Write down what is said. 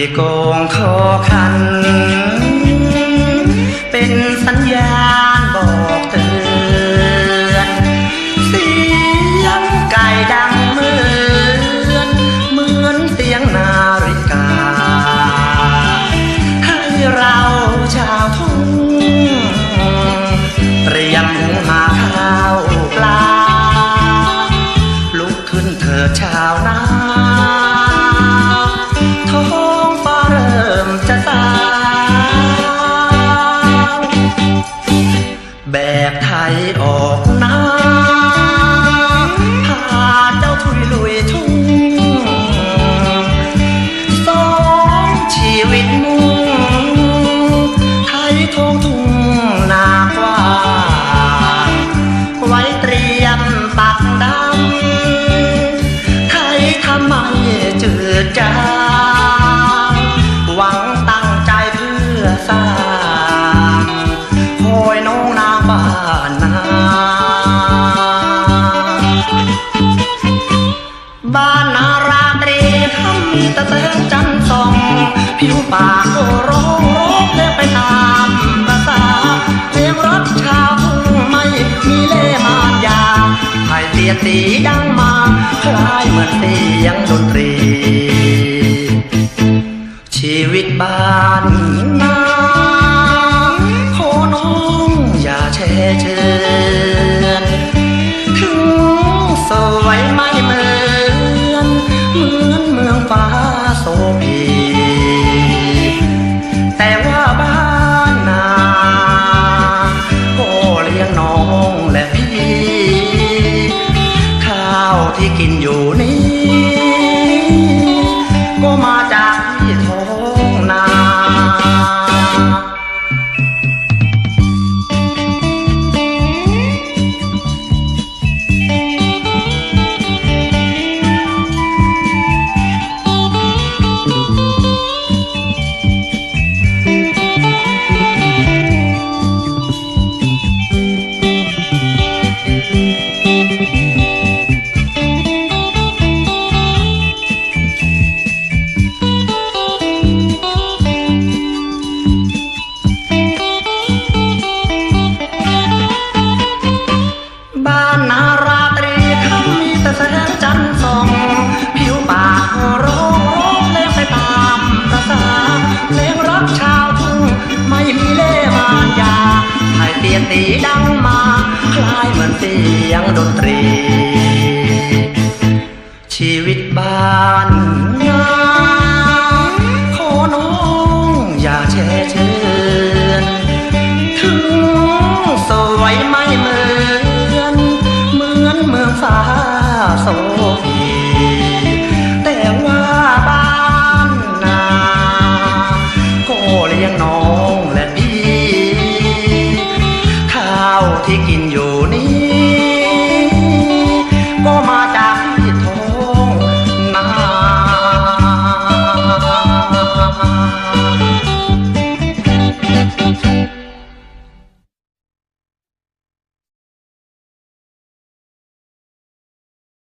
่โกงคอคัน เป็นสัญญาณบอกเตือน เสียงไก่ดังเหมือน เหมือนเสียงนาฬิกา ให้เราชาวทุ่งเตรียมหุงหาข้าวปลา ลุกขึ้นเถิดชาวนา ออกนาพาเจ้าทุยลุยทุ่งสองชีวิตมุ่งไทยทองทุ่งนากว้าไว้เตรียมปักดำไทยทำไมจืดจาง บ้านนาราตรีทำมีแตะแสงจันทร์ส่อง ผิวปากโอร้องร้องเพลงไปตามประสาเพลงรักชาวไม่มีเล่มารยาให้เสียดสีดังมาคล้ายเหมือนเสียงดนตรี ชีวิตบ้านนา มือนเมืองฟ้าโสพี สียงตีดังมา คล้ายเหมือนเสียงดนตรี ชีวิตบ้าน